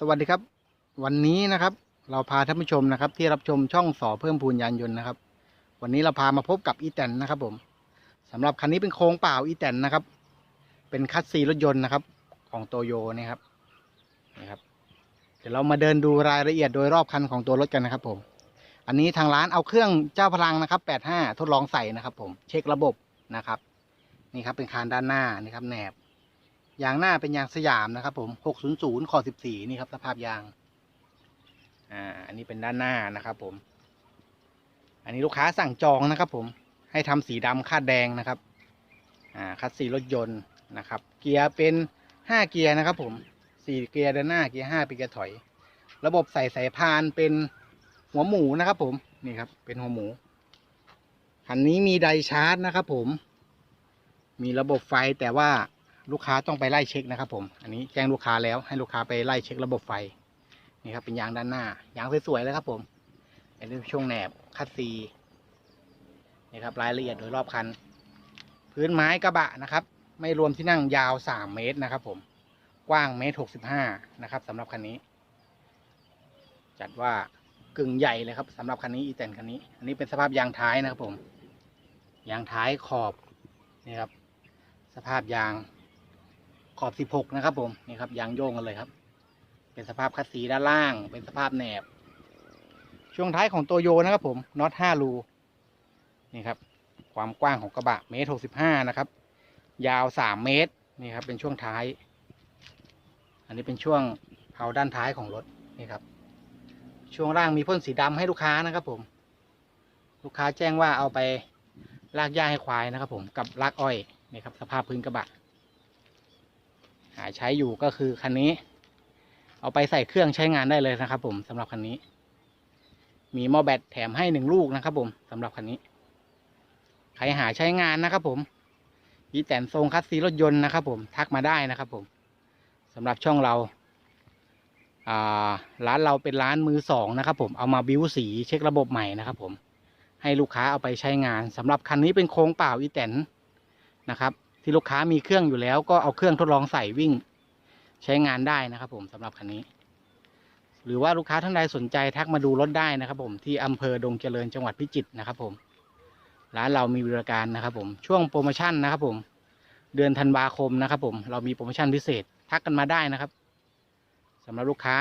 สวัสดีครับ วันนี้นะครับ เราพาท่านผู้ชมนะครับ ที่รับชมช่องสอเพิ่มพูนยานยนต์นะครับ วันนี้เราพามาพบกับอีแตนนะครับผมสำหรับคันนี้เป็นโครงเปล่าอีแตนนะครับ เป็นคัสซีรถยนต์นะครับ ของโตโยนี่ครับนี่ครับ เดี๋ยวเรามาเดินดูรายละเอียดโดยรอบคันของตัวรถกันนะครับ ผม อันนี้ทางร้านเอาเครื่องเจ้าพลังนะครับ85ทดลองใส่นะครับ ผมเช็คระบบนะครับ นี่ครับเป็นคานด้านหน้านี่ครับแหนบ ยางหน้าเป็นยางสยามนะครับ ผม600ขอ14นี่ครับสภาพยาง อ่า อันนี้เป็นด้านหน้านะครับ ผม อันนี้ลูกค้าสั่งจองนะครับ ผม ให้ทำสีดำคาดแดงนะครับ อ่าคัดสีรถยนต์นะครับ เกียร์เป็น5เกียร์นะครับ ผม4เกียร์ด้านหน้าเกียร์5เป็นเกียร์ถอย ระบบใส่สายพานเป็นหัวหมูนะครับ ผม นี่ครับ เป็นหัวหมู คันนี้มีไดชาร์จนะครับ ผม มีระบบไฟแต่ว่า ลูกค้าต้องไปไล่เช็คนะครับผมอันนี้แจ้งลูกค้าแล้วให้ลูกค้าไปไล่เช็คระบบไฟนี่ครับเป็นยางด้านหน้ายางสวยๆเลยครับผมอันนี้ช่วงแหนบคัดซีนี่ครับรายละเอียดโดยรอบคัน พื้นไม้กระบะนะครับ ไม่รวมที่นั่งยาวสามเมตรนะครับ ผมกว้างเมตรหกสิบห้านะครับสำหรับคันนี้ จัดว่ากึ่งใหญ่เลยครับสำหรับคันนี้อีแตนคันนี้ อันนี้เป็นสภาพยางท้ายนะครับผมยางท้ายขอบนี่ครับ สภาพยาง ขอบ 16 นะครับ ผมนี่ครับยางโยงกันเลยครับ เป็นสภาพคัดสีด้านล่าง เป็นสภาพแหนบ ช่วงท้ายของตัวโยนะครับ ผมน็อต5รูนี่ครับ ความกว้างของกระบะเมตร65 นะครับ ยาว 3 เมตรนี่ครับ เป็นช่วงท้าย อันนี้เป็นช่วงเผาด้านท้ายของรถนี่ครับ ช่วงล่างมีพ่นสีดำให้ลูกค้านะครับ ผม ลูกค้าแจ้งว่าเอาไปลากหญ้าให้ควายนะครับ ผมกับลากอ้อยนี่ครับ สภาพพื้นกระบะ หาใช้อยู่ก็คือคันนี้ เอาไปใส่เครื่องใช้งานได้เลยนะครับ ผมสำหรับคันนี้ มีหม้อแบตแถมให้หนึ่งลูกนะครับ ผมสำหรับคันนี้ ใครหาใช้งานนะครับ ผมยีแตนทรงคัสซีรถยนต์นะครับ ผมทักมาได้นะครับผมสำหรับช่องเราร้านเราเป็นร้านมือสองนะครับ ผมเอามาบิวสีเช็คระบบใหม่นะครับ ผมให้ลูกค้าเอาไปใช้งานสำหรับคันนี้เป็นโครงเปล่าอีแตนนะครับ ที่ลูกค้ามีเครื่องอยู่แล้วก็เอาเครื่องทดลองใส่วิ่ง ใช้งานได้นะครับผมสำหรับคันนี้ หรือว่าลูกค้าท่านใดสนใจทักมาดูรถได้นะครับ ผมที่อำเภอดงเจริญจังหวัดพิจิตรนะครับ ผมร้านเรามีบริการนะครับ ผมช่วงโปรโมชั่นนะครับ ผม เดือนธันวาคมนะครับ ผมเรามีโปรโมชั่นพิเศษทักกันมาได้นะครับสำหรับลูกค้า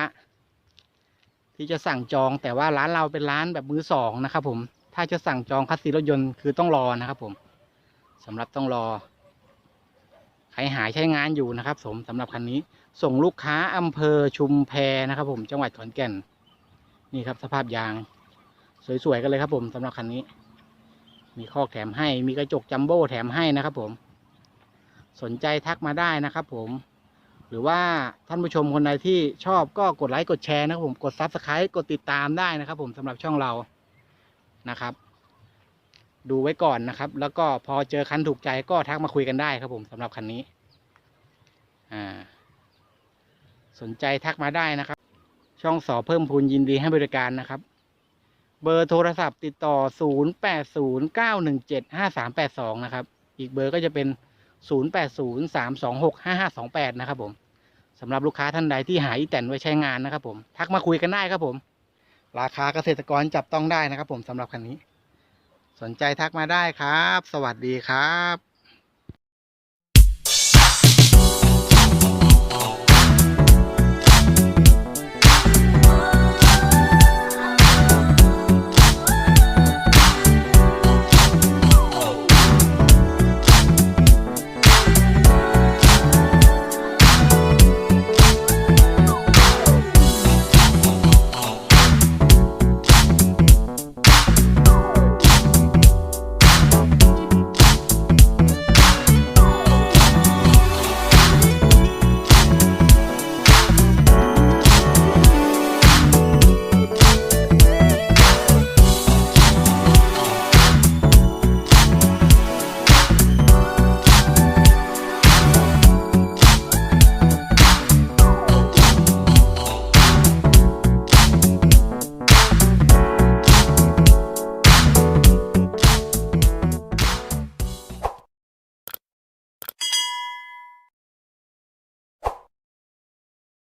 ที่จะสั่งจองแต่ว่าร้านเราเป็นร้านแบบมือสองนะครับ ผมถ้าจะสั่งจองคัสซีรถยนต์คือต้องรอนะครับ ผมสำหรับต้องรอ ใครหาใช้งานอยู่นะครับผมสำหรับคันนี้ส่งลูกค้าอำเภอชุมแพนะครับ ผมจังหวัดขอนแก่น นี่ครับสภาพยาง สวยๆกันเลยครับผมสำหรับคันนี้ มีข้อกแถมให้มีกระจกจัมโบ้แถมให้นะครับ ผม สนใจทักมาได้นะครับ ผม หรือว่าท่านผู้ชมคนใดที่ชอบก็กดไลค์กดแชร์นะครับผมกดซับสไครต์กดติดตามได้นะครับ ผมสำหรับช่องเรานะครับ ดูไว้ก่อนนะครับ แล้วก็พอเจอคันถูกใจก็ทักมาคุยกันได้ครับผมสำหรับคันนี้ อ่า สนใจทักมาได้นะครับ ช่องสอเพิ่มพูนยินดีให้บริการนะครับ เบอร์โทรศัพท์ติดต่อ 0809175382 นะครับ อีกเบอร์ก็จะเป็น 0803265528 นะครับผมสำหรับลูกค้าท่านใดที่หาอีแตนไว้ใช้งานนะครับผม ทักมาคุยกันได้ครับผม ราคาเกษตรกรจับต้องได้นะครับผมสำหรับคันนี้ สนใจทักมาได้ครับ สวัสดีครับ